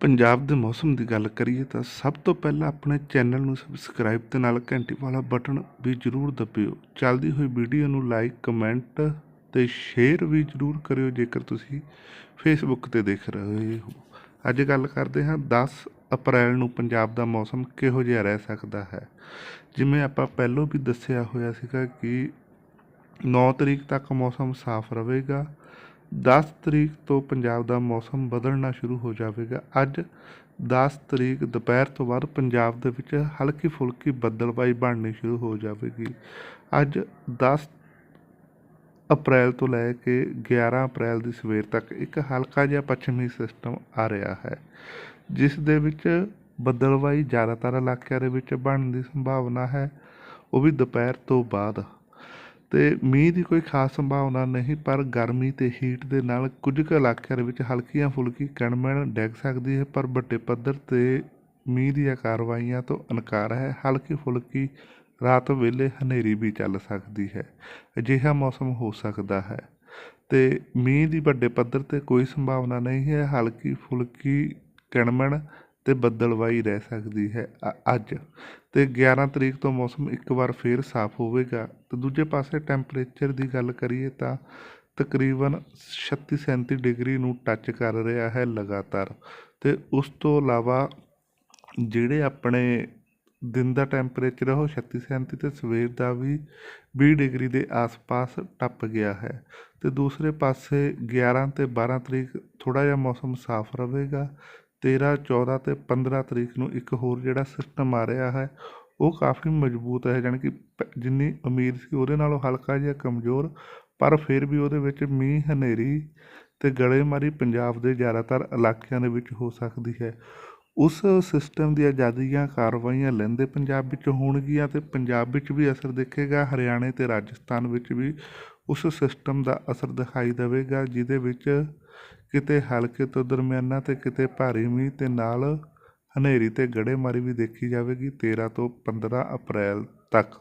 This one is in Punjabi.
ਪੰਜਾਬ ਦੇ ਮੌਸਮ ਦੀ ਗੱਲ ਕਰੀਏ ਤਾਂ ਸਭ ਤੋਂ ਪਹਿਲਾਂ ਆਪਣੇ ਚੈਨਲ ਨੂੰ ਸਬਸਕ੍ਰਾਈਬ ਤੇ ਨਾਲ ਘੰਟੀ ਵਾਲਾ ਬਟਨ ਵੀ ਜ਼ਰੂਰ ਦਬਿਓ। ਚੱਲਦੀ ਹੋਈ ਵੀਡੀਓ ਨੂੰ ਲਾਈਕ ਕਮੈਂਟ ਤੇ ਸ਼ੇਅਰ ਵੀ ਜ਼ਰੂਰ ਕਰਿਓ ਜੇਕਰ ਤੁਸੀਂ ਫੇਸਬੁੱਕ ਤੇ ਦੇਖ ਰਹੇ ਹੋ। ਅੱਜ ਗੱਲ ਕਰਦੇ ਹਾਂ 10 ਅਪ੍ਰੈਲ ਨੂੰ ਪੰਜਾਬ ਦਾ ਮੌਸਮ ਕਿਹੋ ਜਿਹਾ ਰਹਿ ਸਕਦਾ ਹੈ। ਜਿਵੇਂ ਆਪਾਂ ਪਹਿਲਾਂ ਵੀ ਦੱਸਿਆ ਹੋਇਆ ਸੀਗਾ ਕਿ 9 ਤਰੀਕ ਤੱਕ ਮੌਸਮ ਸਾਫ਼ ਰਹੇਗਾ ਦਸ ਤਰੀਕ ਤੋਂ ਪੰਜਾਬ ਦਾ ਮੌਸਮ ਬਦਲਣਾ ਸ਼ੁਰੂ ਹੋ ਜਾਵੇਗਾ। ਅੱਜ 10 ਤਰੀਕ ਦੁਪਹਿਰ ਤੋਂ ਬਾਅਦ ਪੰਜਾਬ ਦੇ ਵਿੱਚ ਹਲਕੀ ਫੁਲਕੀ ਬੱਦਲਬਾਈ ਬਣਨੀ ਸ਼ੁਰੂ ਹੋ ਜਾਵੇਗੀ। ਅੱਜ 10 ਅਪ੍ਰੈਲ ਤੋਂ ਲੈ ਕੇ 11 ਅਪ੍ਰੈਲ ਦੀ ਸਵੇਰ ਤੱਕ ਇੱਕ ਹਲਕਾ ਜਿਹਾ ਪੱਛਮੀ ਸਿਸਟਮ ਆ ਰਿਹਾ ਹੈ, ਜਿਸ ਦੇ ਵਿੱਚ ਬੱਦਲਬਾਈ ਜ਼ਿਆਦਾਤਰ ਇਲਾਕਿਆਂ ਦੇ ਵਿੱਚ ਬਣਨ ਦੀ ਸੰਭਾਵਨਾ ਹੈ। ਉਹ ਵੀ ਦੁਪਹਿਰ ਤੋਂ ਬਾਅਦ ਅਤੇ ਮੀਂਹ ਦੀ ਕੋਈ ਖਾਸ ਸੰਭਾਵਨਾ ਨਹੀਂ, ਪਰ ਗਰਮੀ ਅਤੇ ਹੀਟ ਦੇ ਨਾਲ ਕੁਝ ਕੁ ਇਲਾਕਿਆਂ ਦੇ ਵਿੱਚ ਹਲਕੀਆਂ ਫੁਲਕੀ ਕਣਮਣ ਡਿੱਗ ਸਕਦੀ ਹੈ, ਪਰ ਵੱਡੇ ਪੱਧਰ ਤੇ ਮੀਂਹ ਦੀਆਂ ਕਾਰਵਾਈਆਂ ਤੋਂ ਇਨਕਾਰ ਹੈ। ਹਲਕੀ ਫੁਲਕੀ ਰਾਤ ਵੇਲੇ ਹਨੇਰੀ ਵੀ ਚੱਲ ਸਕਦੀ ਹੈ। ਅਜਿਹਾ ਮੌਸਮ ਹੋ ਸਕਦਾ ਹੈ। ਅਤੇ ਮੀਂਹ ਦੀ ਵੱਡੇ ਪੱਧਰ ਤੇ ਕੋਈ ਸੰਭਾਵਨਾ ਨਹੀਂ ਹੈ। ਹਲਕੀ ਫੁਲਕੀ ਕਣਮਣ ਤੇ ਬੱਦਲਵਾਈ ਰਹਿ ਸਕਦੀ ਹੈ ਅੱਜ। ਤੇ 11 ਤਰੀਕ ਤੋਂ ਮੌਸਮ ਇੱਕ ਵਾਰ ਫੇਰ ਸਾਫ਼ ਹੋਵੇਗਾ। ਤੇ ਦੂਜੇ ਪਾਸੇ ਟੈਂਪਰੇਚਰ ਦੀ ਗੱਲ ਕਰੀਏ ਤਾਂ ਤਕਰੀਬਨ 36 37 ਡਿਗਰੀ ਨੂੰ ਟੱਚ ਕਰ ਰਿਹਾ ਹੈ ਲਗਾਤਾਰ। ਤੇ ਉਸ ਤੋਂ ਇਲਾਵਾ ਜਿਹੜੇ ਆਪਣੇ ਦਿਨ ਦਾ ਟੈਂਪਰੇਚਰ ਉਹ 36 37 ਤੇ ਸਵੇਰ ਦਾ ਵੀ 20 ਡਿਗਰੀ ਦੇ ਆਸ-ਪਾਸ ਟੱਪ ਗਿਆ ਹੈ। ਤੇ ਦੂਸਰੇ ਪਾਸੇ 11 ਤੇ 12 ਤਰੀਕ ਥੋੜਾ ਜਿਹਾ ਮੌਸਮ ਸਾਫ਼ ਰਹੇਗਾ। 13 14 ਅਤੇ 15 ਤਰੀਕ ਨੂੰ ਇੱਕ ਹੋਰ ਜਿਹੜਾ ਸਿਸਟਮ ਆ ਰਿਹਾ ਹੈ, ਉਹ ਕਾਫੀ ਮਜ਼ਬੂਤ ਹੈ, ਜਾਣੀ ਕਿ ਪ- ਜਿੰਨੀ ਉਮੀਦ ਸੀ ਉਹਦੇ ਨਾਲੋਂ ਹਲਕਾ ਜਿਹਾ ਕਮਜ਼ੋਰ, ਪਰ ਫਿਰ ਵੀ ਉਹਦੇ ਵਿੱਚ ਮੀਂਹ, ਹਨੇਰੀ ਤੇ ਗੜੇਮਾਰੀ ਪੰਜਾਬ ਦੇ ਜ਼ਿਆਦਾਤਰ ਇਲਾਕਿਆਂ ਦੇ ਵਿੱਚ ਹੋ ਸਕਦੀ ਹੈ। ਉਸ ਸਿਸਟਮ ਦੀਆਂ ਜ਼ਿਆਦੀਆਂ ਕਾਰਵਾਈਆਂ ਲੈਂਦੇ ਪੰਜਾਬ ਵਿੱਚ ਹੋਣਗੀਆਂ ਤੇ ਪੰਜਾਬ ਵਿੱਚ ਵੀ ਅਸਰ ਦੇਖੇਗਾ, ਹਰਿਆਣੇ ਤੇ ਰਾਜਸਥਾਨ ਵਿੱਚ ਵੀ ਉਸ ਸਿਸਟਮ ਦਾ ਅਸਰ ਦਿਖਾਈ ਦੇਵੇਗਾ, ਜਿਹਦੇ ਵਿੱਚ ਕਿਤੇ ਹਲਕੇ ਤੋਂ ਦਰਮਿਆਨਾ ਤੇ ਕਿਤੇ ਭਾਰੀ ਮੀਂਹ ਤੇ ਨਾਲ ਹਨੇਰੀ ਤੇ ਗੜੇਮਾਰੀ ਵੀ ਦੇਖੀ ਜਾਵੇਗੀ 13 ਤੋਂ 15 ਅਪ੍ਰੈਲ ਤੱਕ।